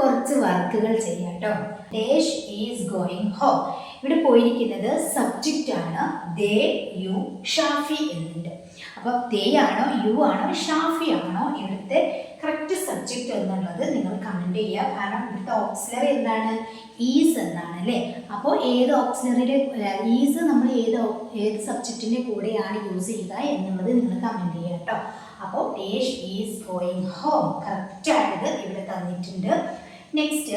കുറച്ച് വർക്കുകൾ ചെയ്യാം കേട്ടോ. ഹോ ഇവിടെ പോയിരിക്കുന്നത് സബ്ജക്റ്റ് ആണ്. ദേ യു ഷാഫി എന്നുണ്ട്. അപ്പോൾ ദേ ആണോ യു ആണോ ഷാഫി ആണോ ഇവിടുത്തെ കറക്റ്റ് സബ്ജക്റ്റ് എന്നുള്ളത് നിങ്ങൾ കമന്റ് ചെയ്യുക. കാരണം ഇവിടുത്തെ ഓക്സിലറി എന്താണ്? ഈസ് എന്നാണ് അല്ലേ? അപ്പോൾ ഏത് ഓക്സിലറിയുടെ ഈസ് നമ്മൾ ഏത് ഏത് സബ്ജക്റ്റിന്റെ കൂടെയാണ് യൂസ് ചെയ്യുക എന്നുള്ളത് നിങ്ങൾ കമന്റ് ചെയ്യുക കേട്ടോ. അപ്പോൾ ഈസ് ഗോയിങ് ഹോം കറക്റ്റായിട്ട് ഇവിടെ തന്നിട്ടുണ്ട്. Next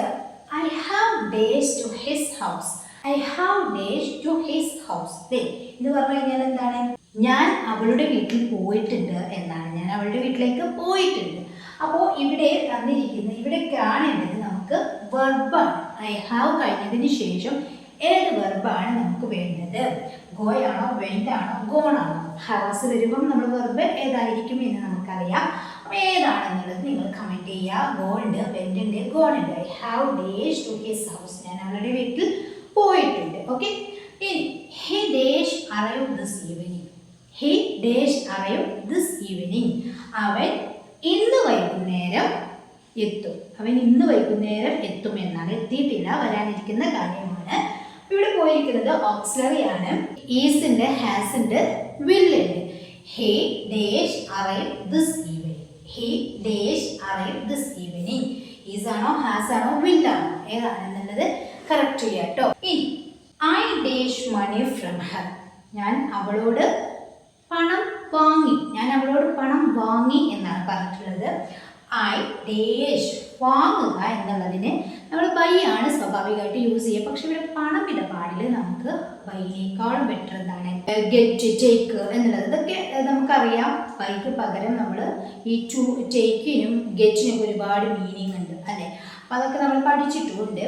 I have dash to his house I have dash to his house ദേ എന്ന് പറഞ്ഞു കഴിഞ്ഞാൽ എന്താണ്? ഞാൻ അവളുടെ വീട്ടിൽ പോയിട്ടുണ്ട് എന്നാണ്. ഞാൻ അവളുടെ വീട്ടിലേക്ക് പോയിട്ടുണ്ട്. അപ്പോൾ ഇവിടെ തന്നിരിക്കുന്ന ഇവിടെ കാണേണ്ടത് നമുക്ക് വെർബാണ് ഐ ഹാവ് കഴിഞ്ഞതിന് ശേഷം ഏത് വെർബാണ് നമുക്ക് വേണ്ടത്? ഗോയാണോ വെന്റാണോ ഗോണാണോ ഹവാസ് വരുമ്പം നമ്മൾ വെർബ് ഏതായിരിക്കും എന്ന് നമുക്കറിയാം. കമന്റ് ഗോൾഡ് വെന്റിന്റെ gold I have dash to his house ഞാൻ അവളുടെ വീട്ടിൽ പോയിട്ടുണ്ട്. Okay he dash arrive this evening he dash arrive this evening അവൻ ഇന്ന് വൈകുന്നേരം എത്തും. അവൻ ഇന്ന് വൈകുന്നേരം എത്തും എന്നാണ് എത്തിയിട്ടില്ല. വരാനിരിക്കുന്ന കാര്യമാണ്. ഇവിടെ പോയിരിക്കുന്നത് ഓക്സിലറി ആണ്. ഈസിന്റെ ഹാസിന്റെ വില്ലുണ്ട് he dash arrive this evening he dash arrive this evening is ആണോ ഹാസ് ആണോ വിൽ ആണോ ഏതാണെന്നുള്ളത് കറക്റ്റ് ചെയ്യാം കേട്ടോ ഇനി I dash money from her ഞാൻ അവളോട് പണം വാങ്ങി. ഞാൻ അവളോട് പണം വാങ്ങി എന്നാണ് പറഞ്ഞിട്ടുള്ളത്. ഐ ഡേഷ് വാങ്ങുക എന്നുള്ളതിന് നമ്മൾ ബൈ ആണ് സ്വാഭാവികമായിട്ട് യൂസ് ചെയ്യുക പക്ഷെ ഇവിടെ പണം ഇടപാടിൽ നമുക്ക് ബൈനേക്കാളും ബെറ്റർ എന്താണ്? ഗെറ്റ് ടേക്ക് എന്നുള്ളത്. ഇതൊക്കെ നമുക്കറിയാം. ബൈക്ക് പകരം നമ്മൾ ഈ ടു ടേക്കിനും ഗെറ്റിനും ഒരുപാട് മീനിങ് ഉണ്ട് അല്ലേ? അപ്പോൾ അതൊക്കെ നമ്മൾ പഠിച്ചിട്ടുണ്ട്.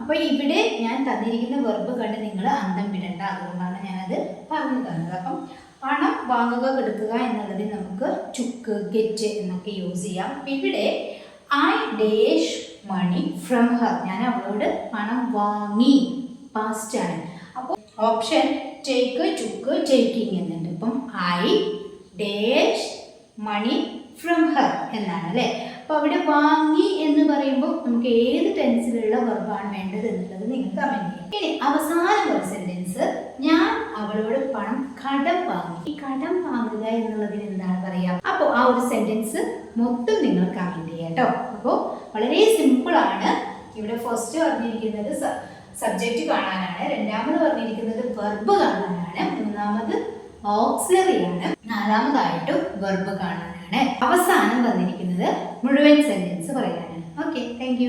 അപ്പോൾ ഇവിടെ ഞാൻ തന്നിരിക്കുന്ന വെർബ് കണ്ട് നിങ്ങൾ അന്തം വിടണ്ട. അതുകൊണ്ടാണ് ഞാനത് പറഞ്ഞു തന്നത്. അപ്പം പണം വാങ്ങുക കൊടുക്കുക എന്നുള്ളതിൽ നമുക്ക് ചുക്ക് ഗെറ്റ് എന്നൊക്കെ യൂസ് ചെയ്യാം. ഇവിടെ I dash money from her ഞാൻ അവളോട് പണം വാങ്ങി. പാസ്റ്റ് ആണ്. അപ്പോൾ ഓപ്ഷൻ ടേക്ക് ചുക്ക് ടേക്കിംഗ് എന്നുണ്ട്. ഇപ്പം I dash money from her എന്നാണ് അല്ലേ അപ്പോൾ അവിടെ വാങ്ങി എന്ന് പറയുമ്പോൾ നമുക്ക് ഏത് ടെൻസിലുള്ള വെർബാണ് വേണ്ടത് എന്നുള്ളത് നിങ്ങൾക്ക് കമന്റ് ചെയ്യാം ഇനി അവസാന ഒരു സെന്റൻസ് ഞാൻ അവളോട് പണം കടം വാങ്ങി. ഈ കടം വാങ്ങുക എന്നുള്ളതിന് എന്താണ് പറയുക അപ്പോൾ ആ ഒരു സെന്റൻസ് മൊത്തം നിങ്ങൾ കമന്റ് ചെയ്യാം കേട്ടോ. അപ്പോൾ വളരെ സിമ്പിൾ ആണ്. ഇവിടെ ഫസ്റ്റ് പറഞ്ഞിരിക്കുന്നത് സബ്ജക്റ്റ് കാണാനാണ്. രണ്ടാമത് പറഞ്ഞിരിക്കുന്നത് വെർബ് കാണാനാണ്. മൂന്നാമത് ഓക്സിലറി ആണ്. നാലാമതായിട്ട് വെർബ് കാണാനാണ്. അവസാനം തന്നിരിക്കുന്നത് മുഴുവൻ സെന്റൻസ് പറയാനാണ്. Okay thank